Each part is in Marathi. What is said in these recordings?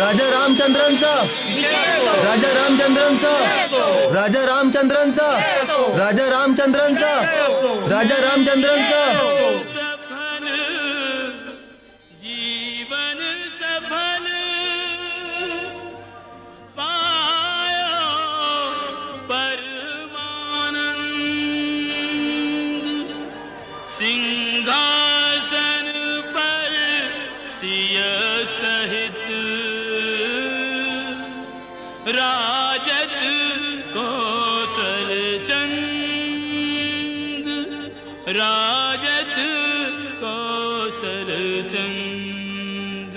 राजा रामचंद्रांचा राजा रामचंद्रांचा राजा रामचंद्रांचा राजा रामचंद्रांचा राजा रामचंद्रांचा राजत कौशल चंद।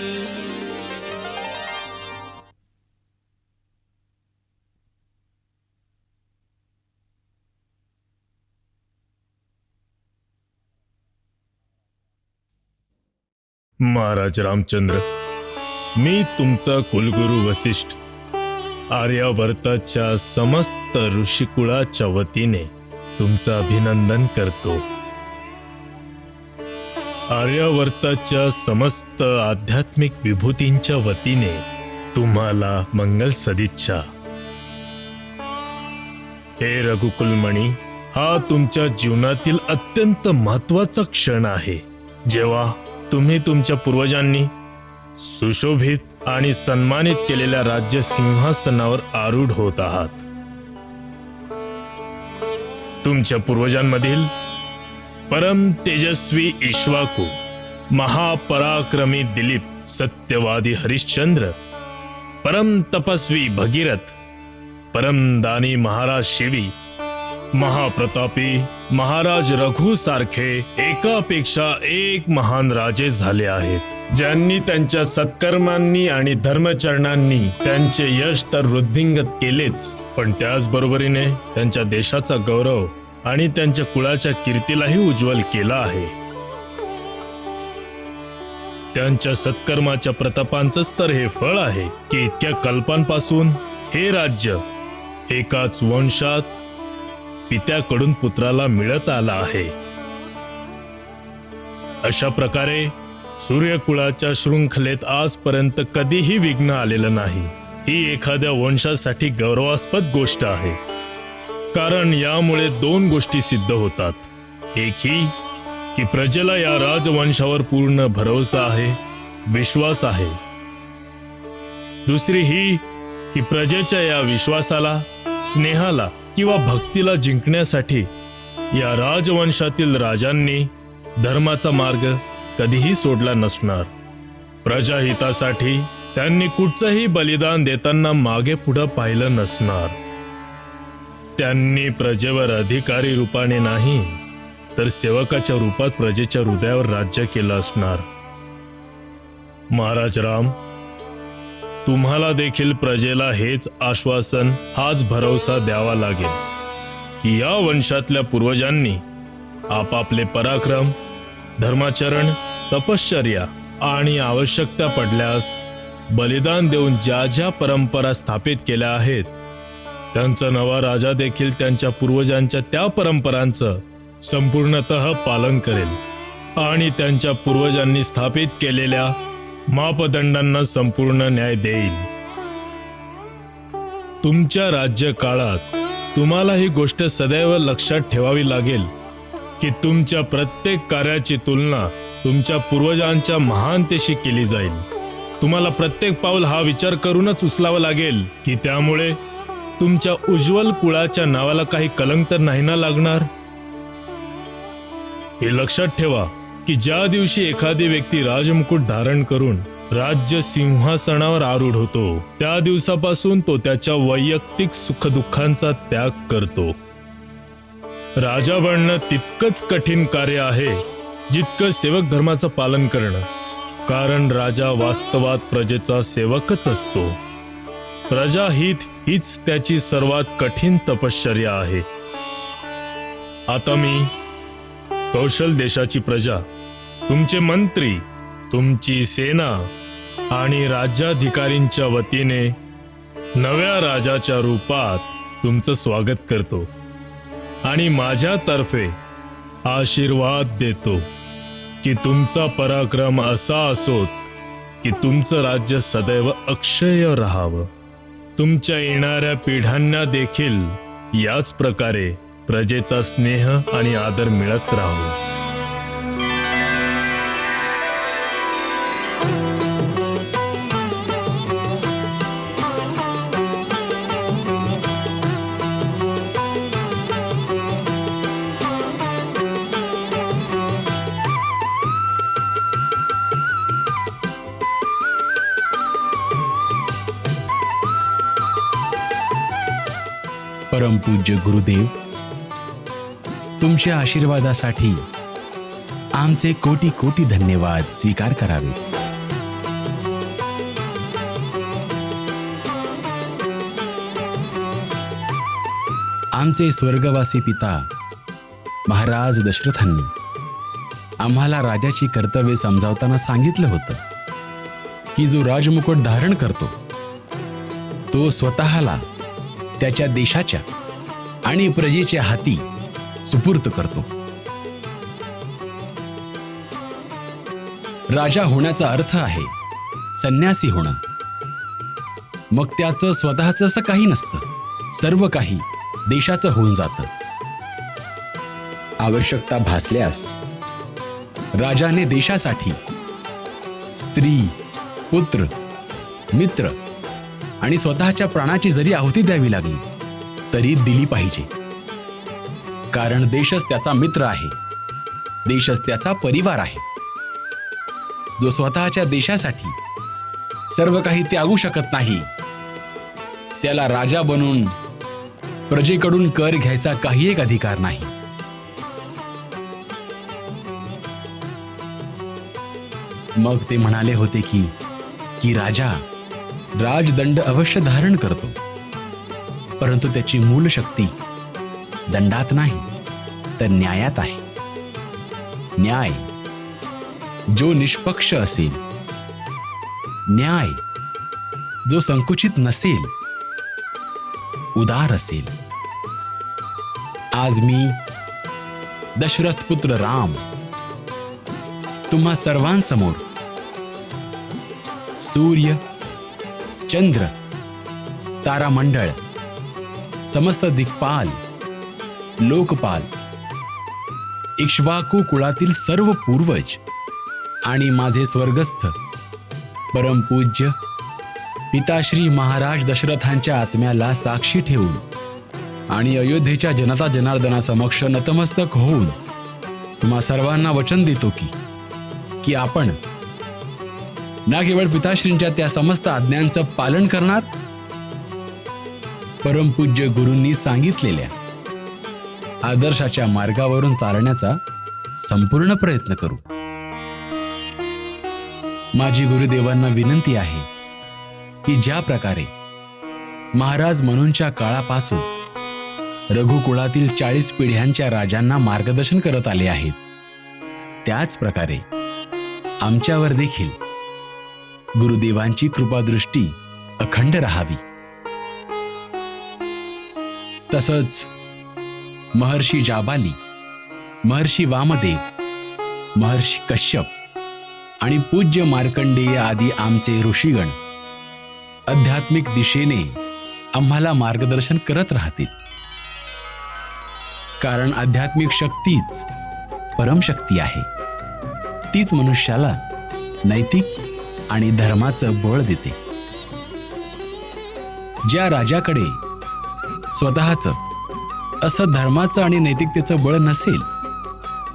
महाराज रामचंद्र मी तुमचा कुलगुरू वसिष्ठ आर्यावर्ताच्या समस्त ऋषिकुळाच्या वतीने तुमचं अभिनंदन करतो. आर्यावर्ताच्या समस्त आध्यात्मिक विभूतींच्या वतीने तुम्हाला मंगल सदिच्छा. हे रघुकुलमणी हा तुमच्या जीवनातील अत्यंत महत्त्वाचा क्षण आहे. जेव्हा तुम्ही तुमच्या पूर्वजांनी सुशोभित आणि सन्मानित केलेल्या राज्य सिंहासनावर आरूढ होत आहात. तुमच्या पूर्वजांमधील परम तेजस्वी इश्वाकू महापराक्रमी दिलीप सत्यवादी हरिश्चंद्र परम तपस्वी भगीरथ परमदानी महाराज शिवी महाप्रतापी महाराज रघु सारखे एकापेक्षा एक महान राजे झाले आहेत ज्यांनी त्यांच्या सत्कर्मांनी आणि धर्मचरणांनी त्यांचे यश तर वृद्धिंगत केलेच पण त्याचबरोबरीने त्यांच्या देशाचा गौरव आणि त्यांच्या कुळाच्या कीर्तीलाही उज्ज्वल केला आहे. त्यांच्या सत्कर्माच्या प्रतापांचंच तर हे फळ आहे की इतक्या कल्पांपासून हे राज्य एकाच वंशात पित्याकडून पुत्राला मिळत आला आहे. अशा प्रकारे सूर्यकुळाच्या शृंखलेत आजपर्यंत कधीही विघ्न आलेलं नाही. ही एखाद्या वंशासाठी गौरवास्पद गोष्ट आहे. कारण यामुळे दोन गोष्टी सिद्ध होतात. एक ही की प्रजेला या राजवंशावर पूर्ण भरोसा आहे विश्वास आहे. दुसरी ही की प्रजेच्या या विश्वासाला स्नेहाला किंवा भक्तीला जिंकण्यासाठी या राजवंशातील राजांनी धर्माचा मार्ग कधीही सोडला नसणार. प्रजाहितासाठी त्यांनी कुठचंही बलिदान देताना मागे पुढं पाहिलं नसणार. त्यांनी प्रजेवर अधिकारी रूपाने नाही तर सेवकाच्या रूपात प्रजेच्या हृदयावर राज्य केलं असणार. महाराज राम तुम्हाला देखील प्रजेला हेच आश्वासन हाच भरवसा द्यावा लागेल की या वंशातल्या पूर्वजांनी आपापले पराक्रम धर्माचरण तपश्चर्या आणि आवश्यकता पडल्यास बलिदान देऊन ज्या ज्या परंपरा स्थापित केल्या आहेत त्यांचा नवा राजा देखील त्यांच्या पूर्वजांच्या त्या परंपरांचं संपूर्णतः पालन करेल आणि त्यांच्या पूर्वजांनी स्थापित केलेल्या मापदंडांना संपूर्ण न्याय देईल. तुमच्या राज्य काळात तुम्हाला ही गोष्ट सदैव लक्षात ठेवावी लागेल की तुमच्या प्रत्येक कार्याची तुलना तुमच्या पूर्वजांच्या महानतेशी केली जाईल. तुम्हाला प्रत्येक पाऊल हा विचार करूनच उचलावा लागेल की त्यामुळे तुमच्या उज्ज्वल कुळाच्या नावाला काही कलंक तर नाही ना लागणार? हे लक्षात ठेवा की ज्या दिवशी एखादी व्यक्ती राजमुकुट धारण करून राज्य सिंहासनावर आरूढ होतो त्या दिवसापासून तो त्याच्या वैयक्तिक सुखदुःखांचा त्याग करतो. राजा बनणं तितकंच कठीण कार्य आहे जितकं सेवक धर्माचं पालन करणं. कारण राजा वास्तवात प्रजेचा सेवकच असतो. प्रजाहित हीच त्याची सर्वात कठीण तपश्चर्या आहे. आता मी कौशल देशाची प्रजा तुमचे मंत्री तुमची सेना आणि राज्याधिकारींच्या वतीने नव्या राजाच्या रूपात तुमचं स्वागत करतो आणि माझ्यातर्फे आशीर्वाद देतो की तुमचा पराक्रम असा असोत की तुमचं राज्य सदैव अक्षय राहावं. तुमच्या येणाऱ्या पिढ्यांना देखील याच प्रकारे प्रजेचा स्नेह आणि आदर मिळत राहू. परमपूज्य गुरुदेव तुमच्या आशीर्वादासाठी आमचे कोटी कोटी धन्यवाद स्वीकार करावे आमचे स्वर्गवासी पिता महाराज दशरथांनी आम्हाला राजाची कर्तव्ये समजावताना सांगितलं होतं की जो राजमुकुट धारण करतो तो स्वतःला त्याच्या देशाच्या आणि प्रजेच्या हाती सुपूर्त करतो. राजा होण्याचा अर्थ आहे संन्यासी होणं. मग त्याचं स्वतःच असं काही नसतं. सर्व काही देशाचं होऊन जातं. आवश्यकता भासल्यास राजाने देशासाठी स्त्री पुत्र मित्र आणि स्वतःच्या प्राणाची जरी आहुती द्यावी लागली तरी दिली पाहिजे. कारण देशच त्याचा मित्र आहे. देशच त्याचा परिवार आहे. जो स्वतःच्या देशासाठी सर्व काही त्यागू शकत नाही त्याला राजा बनून प्रजेकडून कर घ्यायचा काही एक अधिकार नाही. मग ते म्हणाले होते की की राजा राजदंड अवश्य धारण करतो. परंतु त्याची मूल शक्ती दंडात नाही तर न्यायात आहे. न्याय जो निष्पक्ष असेल. न्याय जो संकुचित नसेल. उदार असेल. आज मी दशरथ पुत्र राम तुम्हा सर्वांसमोर सूर्य चंद्र तारामंडळ समस्त दिग्पाल लोकपाल इक्ष्वाकू कुळातील सर्व पूर्वज आणि माझे स्वर्गस्थ परमपूज्य पिताश्री महाराज दशरथांच्या आत्म्याला साक्षी ठेवून आणि अयोध्येच्या जनता जनार्दनासमक्ष नतमस्तक होऊन तुम्हा सर्वांना वचन देतो की की आपण ना केवळ पिताश्रींच्या त्या समस्त आज्ञांचं पालन करणार? परमपूज्य गुरूंनी सांगितलेल्या आदर्शाच्या मार्गावरून चालण्याचा संपूर्ण प्रयत्न करू. माझी गुरुदेवांना विनंती आहे की ज्या प्रकारे महाराज म्हणूनच्या काळापासून रघुकुळातील चाळीस पिढ्यांच्या राजांना मार्गदर्शन करत आले आहेत त्याच प्रकारे आमच्यावर देखील गुरुदेवांची कृपादृष्टी अखंड राहावी. तसंच महर्षी जाबाली महर्षी वामदेव महर्षी कश्यप आणि पूज्य मार्कंडेय आदी आमचे ऋषीगण आध्यात्मिक दिशेने आम्हाला मार्गदर्शन करत राहतील. कारण आध्यात्मिक शक्तीच परमशक्ती आहे. तीच मनुष्याला नैतिक आणि धर्माचं बळ देते. ज्या राजाकडे स्वतःचं. असं धर्माचं आणि नैतिकतेचं बळ नसेल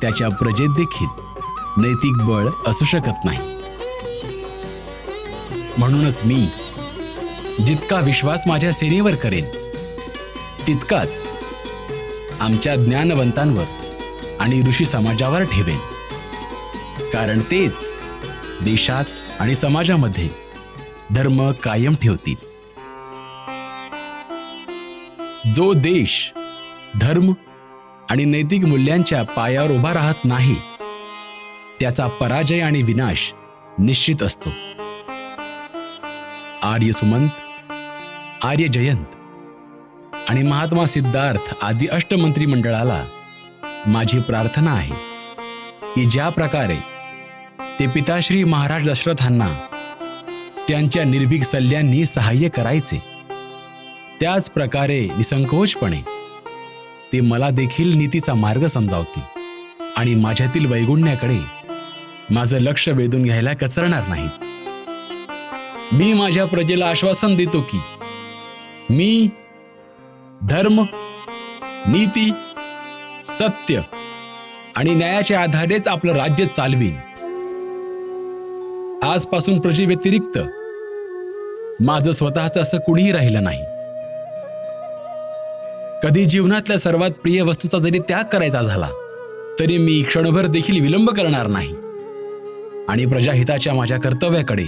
त्याच्या प्रजेत देखील नैतिक बळ असू शकत नाही. म्हणूनच मी जितका विश्वास माझ्या सेनेवर करेन तितकाच आमच्या ज्ञानवंतांवर आणि ऋषी समाजावर ठेवेन. कारण तेच देशात आणि समाजामध्ये धर्म कायम ठेवतील. जो देश धर्म आणि नैतिक मूल्यांच्या पायावर उभा राहत नाही त्याचा पराजय आणि विनाश निश्चित असतो. आर्य सुमंत आर्य जयंत आणि महात्मा सिद्धार्थ आदी अष्टमंत्री मंडळाला माझी प्रार्थना आहे की ज्या प्रकारे ते पिताश्री महाराज दशरथांना त्यांच्या निर्भीक सल्ल्यांनी सहाय्य करायचे त्याच प्रकारे निसंकोचपणे ते मला देखील नीतीचा मार्ग समजावतील आणि माझ्यातील वैगुण्याकडे माझं लक्ष वेधून घ्यायला कचरणार नाही मी माझ्या प्रजेला आश्वासन देतो की मी धर्म नीती सत्य आणि न्यायाच्या आधारेच आपलं राज्य चालवीन. आजपासून प्रजेव्यतिरिक्त माझं स्वतःचं असं कुणीही राहिलं नाही. कधी जीवनातल्या सर्वात प्रिय वस्तूचा जरी त्याग करायचा झाला तरी मी क्षणभर देखील विलंब करणार नाही. आणि प्रजाहिताच्या माझ्या कर्तव्याकडे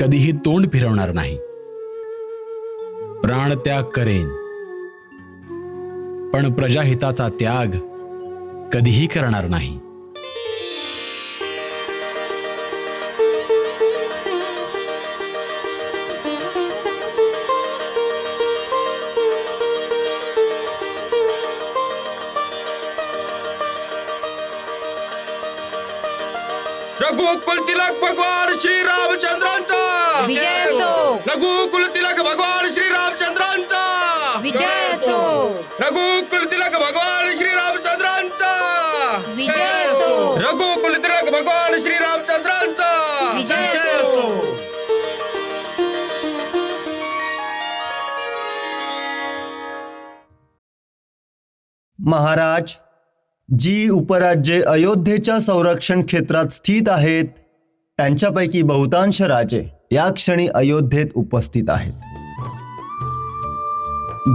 कधीही तोंड फिरवणार नाही. प्राण त्याग करेन. पण प्रजाहिताचा त्याग कधीही करणार नाही. महाराज जी उपराज्ये अयोध्येच्या संरक्षण क्षेत्रात स्थित आहेत त्यांच्यापैकी बहुतांश राजे या क्षणी अयोध्येत उपस्थित आहेत.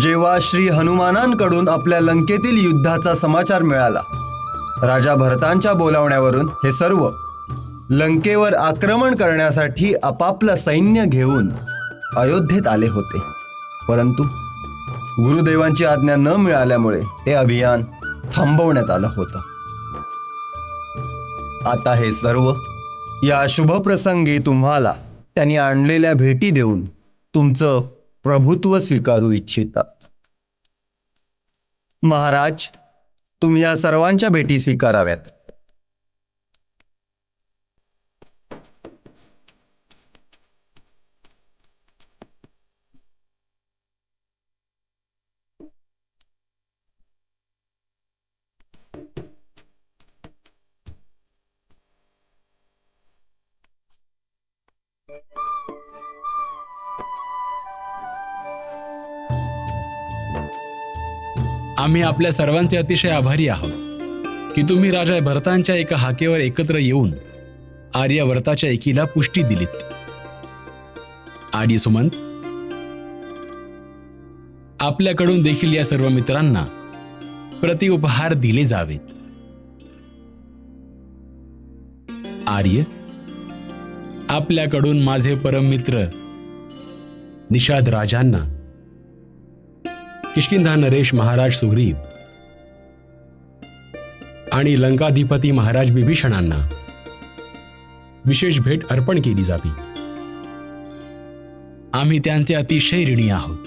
जेव्हा श्री हनुमानांकडून आपल्या लंकेतील युद्धाचा समाचार मिळाला राजा भरतांच्या बोलावण्यावरून हे सर्व लंकेवर आक्रमण करण्यासाठी आपापलं सैन्य घेऊन अयोध्येत आले होते. परंतु गुरुदेवांची आज्ञा न मिळाल्यामुळे हे अभियान थांबवण्यात आलं होतं. आता हे सर्व या शुभप्रसंगी तुम्हाला त्यांनी आणलेल्या भेटी देऊन तुमचं प्रभुत्व स्वीकारू इच्छितात. महाराज तुम्ही या सर्वांच्या भेटी स्वीकाराव्यात. आम्ही आपल्या सर्वांचे अतिशय आभारी आहोत की तुम्ही राजा भरतांच्या एका हाकेवर एकत्र येऊन आर्यव्रताच्या एकीला पुष्टी दिलीत. आर्य सुमंत आपल्याकडून देखील या सर्व मित्रांना प्रतिउपहार दिले जावेत. आर्य आपल्याकडून माझे परम मित्र निषाद राजांना किशकिंधा नरेश महाराज सुग्रीव आणि लंकाधिपती महाराज विभीषणांना विशेष भेट अर्पण केली जावी. आम्ही त्यांचे अतिशय ऋणी आहोत.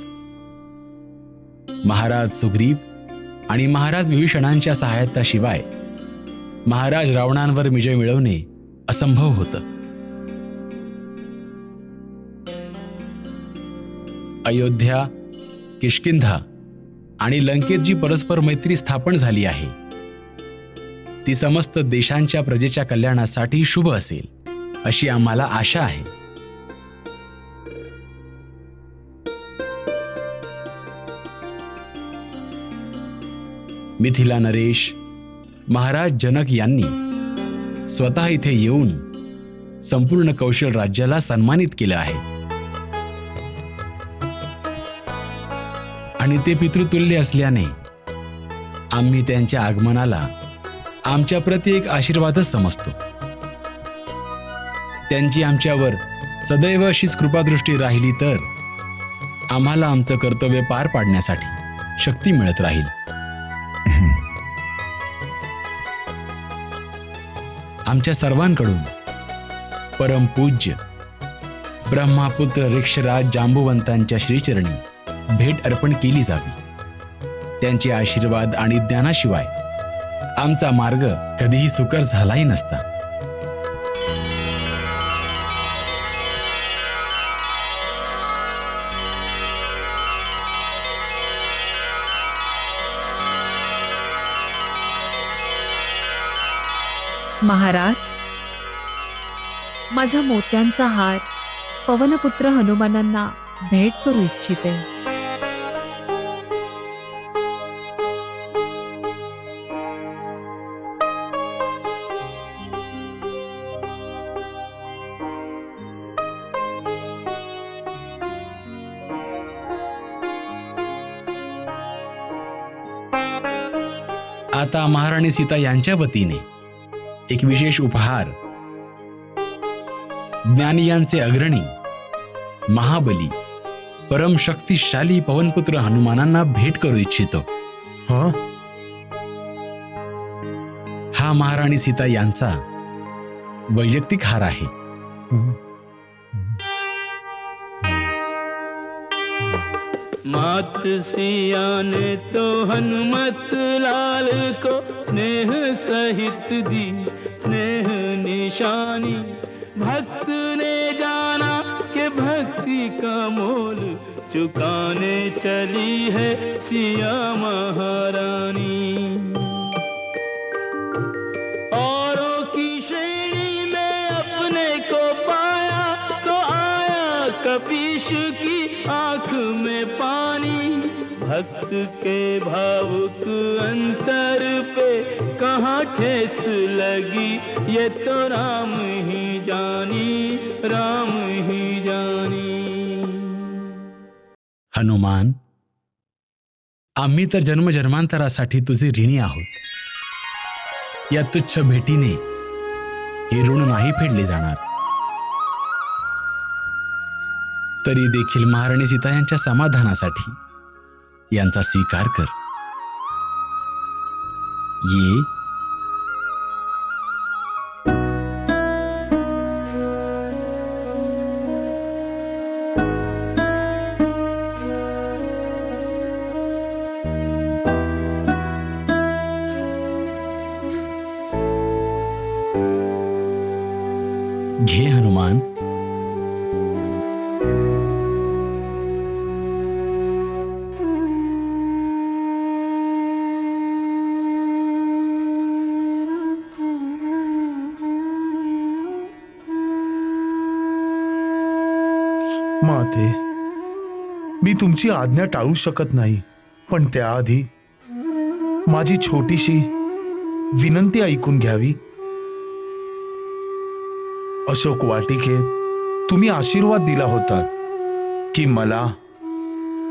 महाराज सुग्रीव आणि महाराज विभीषणांच्या सहायताशिवाय महाराज रावणांवर विजय मिळवणे असंभव होतं. अयोध्या किष्किंधा आणि लंकेत जी परस्पर मैत्री स्थापन झाली आहे. ती समस्त देशांच्या प्रजेच्या कल्याणासाठी शुभ असेल अशी आम्हाला आशा आहे. मिथिला नरेश महाराज जनक यांनी स्वतः इथे येऊन संपूर्ण कौशल राज्याला सन्मानित केलं आहे. आणि ते पितृतुल्य असल्याने आम्ही त्यांच्या आगमनाला आमच्या प्रती एक आशीर्वादच समजतो. त्यांची आमच्यावर सदैव अशीच कृपादृष्टी राहिली तर आम्हाला आमचं कर्तव्य पार पाडण्यासाठी शक्ती मिळत राहील. आमच्या सर्वांकडून परमपूज्य ब्रह्मापुत्र रिक्षराज जांबुवंतांच्या श्रीचरणी भेट अर्पण केली जावी. त्यांचे आशीर्वाद आणि ज्ञानाशिवाय आमचा मार्ग कधीही सुकर झालाही नसता. महाराज माझा मोत्यांचा हार पवनपुत्र हनुमानांना भेट करू इच्छिते. आता महाराणी सीता यांच्या वतीने. एक विशेष उपहार. ज्ञानियांचे अग्रणी महाबली परम शक्तिशाली पवनपुत्र हनुमानांना भेट करू इच्छितो. हा? हा महाराणी सीता यांचा वैयक्तिक हार आहे. मात सिया ने तो हनुमत लाल को स्नेह सहित दी, स्नेह निशानी। भक्त ने जाना के भक्ति का मोल चुकाने चली है सिया महारानी। भक्त के भावुक अंतर पे कहाँ ठेस लगी? ये तो राम ही जानी राम ही जानी। हनुमान आम्ही तर जन्मजन्मांतरासाठी तुझे ऋणी आहोत. या तुच्छ भेटीने हे ऋण नाही फेडले जाणार. तरी देखील महाराणी सीता यांच्या समाधानासाठी यांचा स्वीकार कर. ये माते मी तुमची आज्ञा टाळू शकत नाही पण त्याआधी माझी छोटीशी विनंती ऐकून घ्यावी. अशोक वाटिकेत तुम्ही आशीर्वाद दिला होता की मला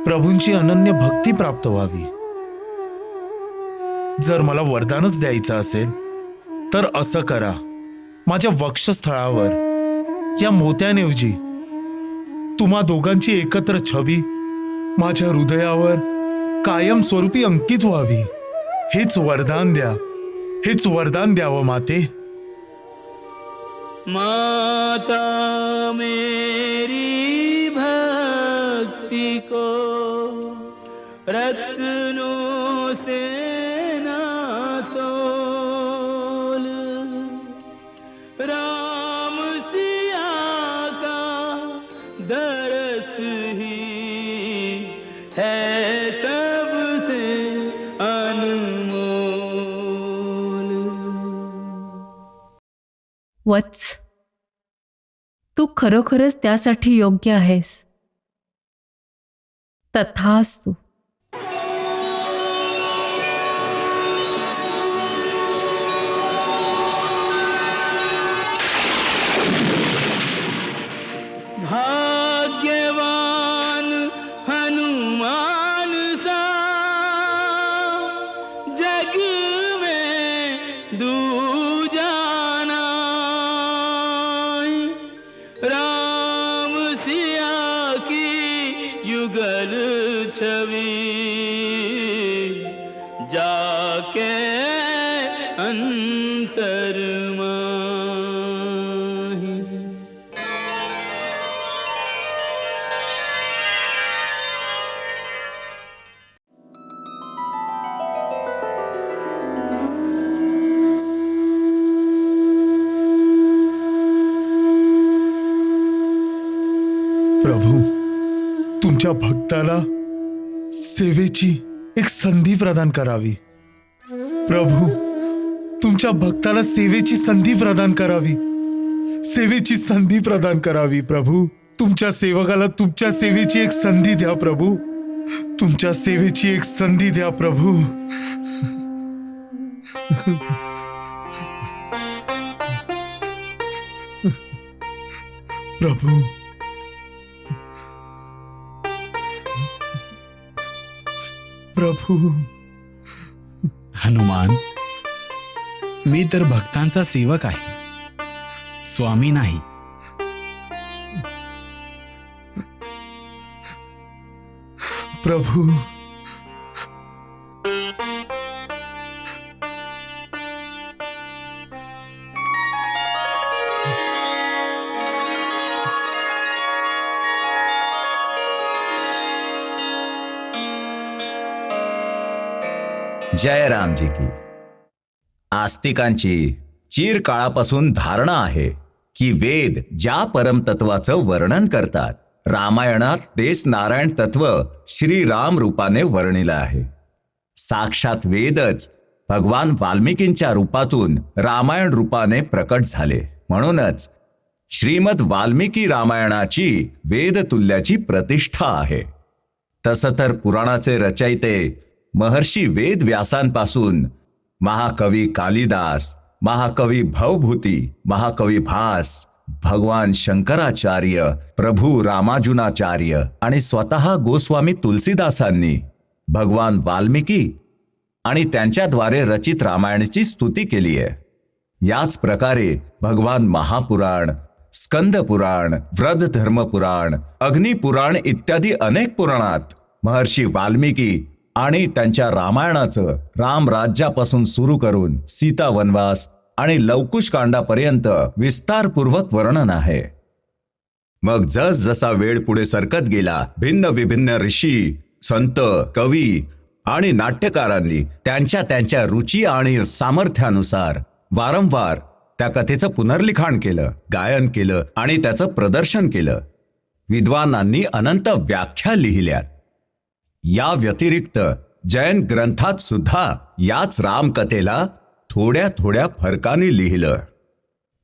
प्रभूंची अनन्य भक्ती प्राप्त व्हावी. जर मला वरदानच द्यायचं असेल तर असं करा. माझ्या वक्षस्थळावर या मोत्याऐवजी तुम्हा दोघांची एकत्र छवी. माझ्या हृदयावर कायम स्वरूपी अंकित व्हावी. हेच वरदान द्या. हेच वरदान द्यावं माते. माता मेरी भक्ति को रत्नों वत्स. तू खरोखरच त्यासाठी योग्य आहेस. तथास्तू. तुमच्या भक्ताला सेवेची एक संधी प्रदान करावी. प्रभू तुमच्या भक्ताला सेवेची संधी प्रदान करावी. सेवेची संधी प्रदान करावी प्रभू. तुमच्या सेवकाला तुमच्या सेवेची एक संधी द्या प्रभू. तुमच्या सेवेची एक संधी द्या प्रभू. प्रभू प्रभू. हनुमान मी तर भक्तांचा सेवक आहे. स्वामी नाही. प्रभू. जय रामजी की. आस्तिकांची चिरकाळापासून धारणा आहे की वेद ज्या परमतत्वाचं वर्णन करतात रामायणात तेच नारायण तत्व श्रीराम रूपाने वर्णिलं आहे. साक्षात वेदच भगवान वाल्मिकींच्या रूपातून रामायण रूपाने प्रकट झाले. म्हणूनच श्रीमद वाल्मिकी रामायणाची वेदतुल्याची प्रतिष्ठा आहे. तसं तर पुराणाचे रचयिते महर्षी वेद व्यासांपासून. महाकवी कालिदास महाकवी भवभूती महाकवी भास भगवान शंकराचार्य प्रभू रामाजुनाचार्य आणि स्वतः गोस्वामी तुलसीदासांनी भगवान वाल्मिकी आणि त्यांच्याद्वारे रचित रामायणाची स्तुती केली आहे. याच प्रकारे भगवान महापुराण स्कंद पुराण व्रत धर्मपुराण अग्निपुराण इत्यादी अनेक पुराणात महर्षी वाल्मिकी आणि त्यांच्या रामायणाचं राम राज्यापासून सुरू करून सीता वनवास आणि लवकुशकांडापर्यंत विस्तारपूर्वक वर्णन आहे. मग जस जसा वेळ पुढे सरकत गेला भिन्न विभिन्न ऋषी संत कवी आणि नाट्यकारांनी त्यांच्या त्यांच्या रुची आणि सामर्थ्यानुसार वारंवार त्या कथेचं पुनर्लिखाण केलं गायन केलं आणि त्याचं प्रदर्शन केलं. विद्वानांनी अनंत व्याख्या लिहिल्यात. या व्यतिरिक्त जैन ग्रंथात सुद्धा याच रामकथेला थोड्या थोड्या फरकाने लिहिलं.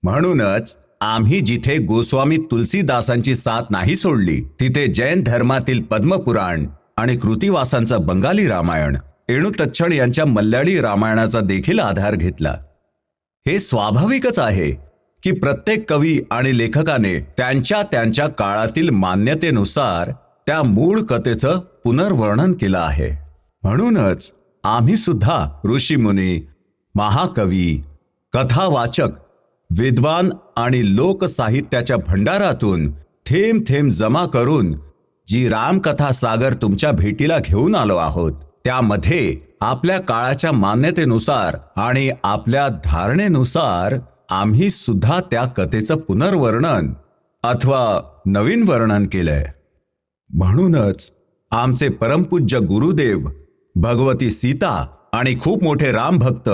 म्हणूनच आम्ही जिथे गोस्वामी तुलसीदासांची साथ नाही सोडली तिथे जैन धर्मातील पद्मपुराण आणि कृतिवासांचा बंगाली रामायण एणू तच्छण यांच्या मल्याळी रामायणाचा देखील आधार घेतला. हे स्वाभाविकच आहे की प्रत्येक कवी आणि लेखकाने त्यांच्या त्यांच्या काळातील मान्यतेनुसार त्या मूळ कथेचं पुनर्वर्णन केलं आहे. म्हणूनच आम्ही सुद्धा ऋषीमुनी महाकवी कथावाचक विद्वान आणि लोकसाहित्याच्या भंडारातून थेंब थेंब जमा करून जी रामकथा सागर तुमच्या भेटीला घेऊन आलो आहोत त्यामध्ये आपल्या काळाच्या मान्यतेनुसार आणि आपल्या धारणेनुसार आम्ही सुद्धा त्या कथेचं पुनर्वर्णन अथवा नवीन वर्णन केलंय. म्हणूनच आमचे परमपूज्य गुरुदेव भगवती सीता आणि खूप मोठे रामभक्त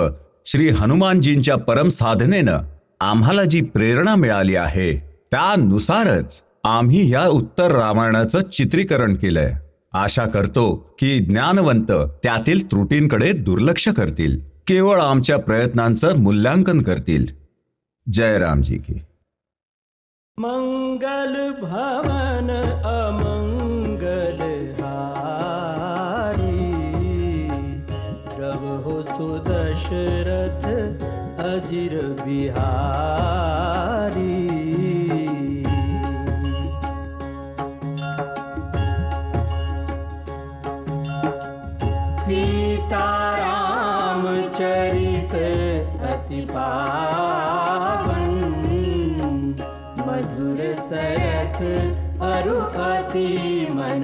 श्री हनुमानजींच्या परम साधनेनं आम्हाला जी प्रेरणा मिळाली आहे त्यानुसारच आम्ही या उत्तर रामायणाचं चित्रीकरण केलंय. आशा करतो की ज्ञानवंत त्यातील त्रुटींकडे दुर्लक्ष करतील. केवळ आमच्या प्रयत्नांचं मूल्यांकन करतील. जय रामजी की. मंगल भवन अमंगल सीताराम चरित अति पावन मधुर सरस अरु अति मन